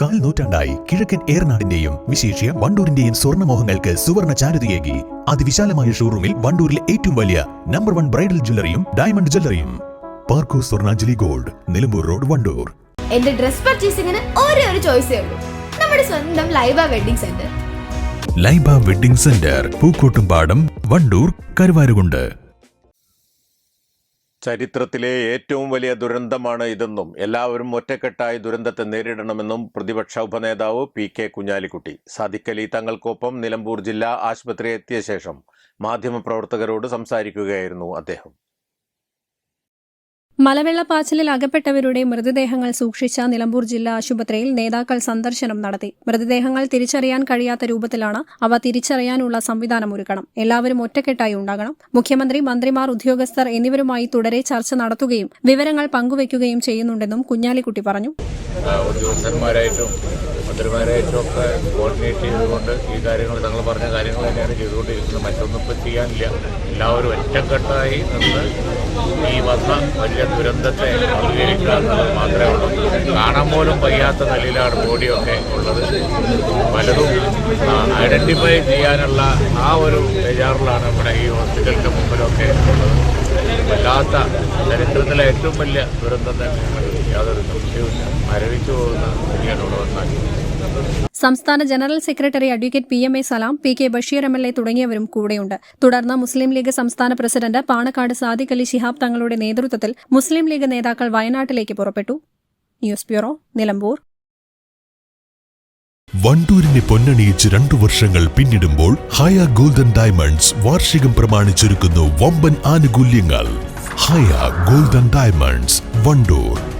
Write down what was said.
കാൽ നൂറ്റാണ്ടായി കിഴക്കൻ ഏറനാടിന്റെയും വിശേഷ്യ വണ്ടൂരിന്റെയും സ്വർണമോഹങ്ങൾക്ക് സുവർണ ചാരുതയേകി. അതിവിശാലമായ ഷോറൂമിൽ വണ്ടൂരിലെ ഏറ്റവും വലിയ നമ്പർ വൺ ബ്രൈഡൽ ജ്വല്ലറിയും ഡയമണ്ട് ജ്വല്ലറിയും പാർക്കോ സ്വർണാഞ്ജലി ഗോൾഡ് നിലമ്പൂർ റോഡ് വണ്ടൂർ. എന്റെ ഡ്രസ് പർച്ചേസിംഗിന് ഒരേ ഒരു ചോയ്സേ ഉള്ളൂ. നമ്മുടെ സ്വന്തം Laiba wedding centre Laiba wedding centre Pookkottumpadam Wandoor Karuvarakundu. ചരിത്രത്തിലെ ഏറ്റവും വലിയ ദുരന്തമാണ് ഇതെന്നും എല്ലാവരും ഒറ്റക്കെട്ടായി ദുരന്തത്തെ നേരിടണമെന്നും പ്രതിപക്ഷ ഉപനേതാവ് പി കെ കുഞ്ഞാലിക്കുട്ടി സാദിഖലി തങ്ങൾക്കൊപ്പം നിലമ്പൂർ ജില്ലാ ആശുപത്രി എത്തിയ ശേഷം മാധ്യമപ്രവർത്തകരോട് സംസാരിക്കുകയായിരുന്നു അദ്ദേഹം. മലവെള്ളപ്പാച്ചിലിൽ അകപ്പെട്ടവരുടെ മൃതദേഹങ്ങൾ സൂക്ഷിച്ച നിലമ്പൂർ ജില്ലാ ആശുപത്രിയിൽ നേതാക്കൾ സന്ദർശനം നടത്തി. മൃതദേഹങ്ങൾ തിരിച്ചറിയാൻ കഴിയാത്ത രൂപത്തിലാണ് അവ തിരിച്ചറിയാനുള്ള സംവിധാനം ഒരുക്കണം. എല്ലാവരും ഒറ്റക്കെട്ടായി ഉണ്ടാകണം. മുഖ്യമന്ത്രി മന്ത്രിമാർ ഉദ്യോഗസ്ഥർ എന്നിവരുമായി തുടരെ ചർച്ച നടത്തുകയും വിവരങ്ങൾ പങ്കുവയ്ക്കുകയും ചെയ്യുന്നുണ്ടെന്നും കുഞ്ഞാലിക്കുട്ടി പറഞ്ഞു. ഉദ്യോഗസ്ഥന്മാരായിട്ടും മന്ത്രിമാരായിട്ടും ഒക്കെ കോർഡിനേറ്റ് ചെയ്തുകൊണ്ട് ഈ കാര്യങ്ങൾ തങ്ങൾ പറഞ്ഞ കാര്യങ്ങൾ തന്നെയാണ് ചെയ്തുകൊണ്ടിരിക്കുന്നത്. മറ്റൊന്നും ഇപ്പം ചെയ്യാനില്ല. എല്ലാവരും ഒറ്റക്കെട്ടായി നിന്ന് ഈ വന്ന വലിയ ദുരന്തത്തെ അംഗീകരിക്കുക എന്നുള്ളത് മാത്രമേ ഉള്ളൂ. കാണാൻ പോലും വയ്യാത്ത നിലയിലാണ് ബോഡിയൊക്കെ ഉള്ളത്. പലതും ഐഡന്റിഫൈ ചെയ്യാനുള്ള ആ ഒരു ബേജാറിലാണ് ഇവിടെ ഈ ഹോസ്പിറ്റലിന്റെ മുമ്പിലൊക്കെ ഉള്ളത്. വല്ലാത്ത ചരിത്രത്തിലെ ഏറ്റവും വലിയ ദുരന്തം തന്നെ യാതൊരു സംശയവുമില്ല. മരവിച്ചു പോകുന്ന ഇവിടെ വന്നാൽ സംസ്ഥാന general secretary advocate P M A Salam P K Basheer M L A തുടങ്ങിയവരും കൂടെയുണ്ട്. തുടർന്ന് മുസ്ലിം ലീഗ് സംസ്ഥാന പ്രസിഡന്റ് പാണക്കാട് സാദിഖ് അലി ശിഹാബ് തങ്ങളുടെ നേതൃത്വത്തിൽ മുസ്ലിം ലീഗ് നേതാക്കൾ വയനാട്ടിലേക്ക് പുറപ്പെട്ടു. News bureau Nilambur. വണ്ടൂരിനെ പൊന്നണിയിച്ച് രണ്ടു വർഷങ്ങൾ പിന്നിടുമ്പോൾ ഹയ ഗോൾഡൻ ഡയമണ്ട്സ് വാർഷികം പ്രമാണിച്ചൊരുക്കുന്നു വമ്പൻ ആനുകൂല്യങ്ങൾ. Haya golden diamonds Wandoor.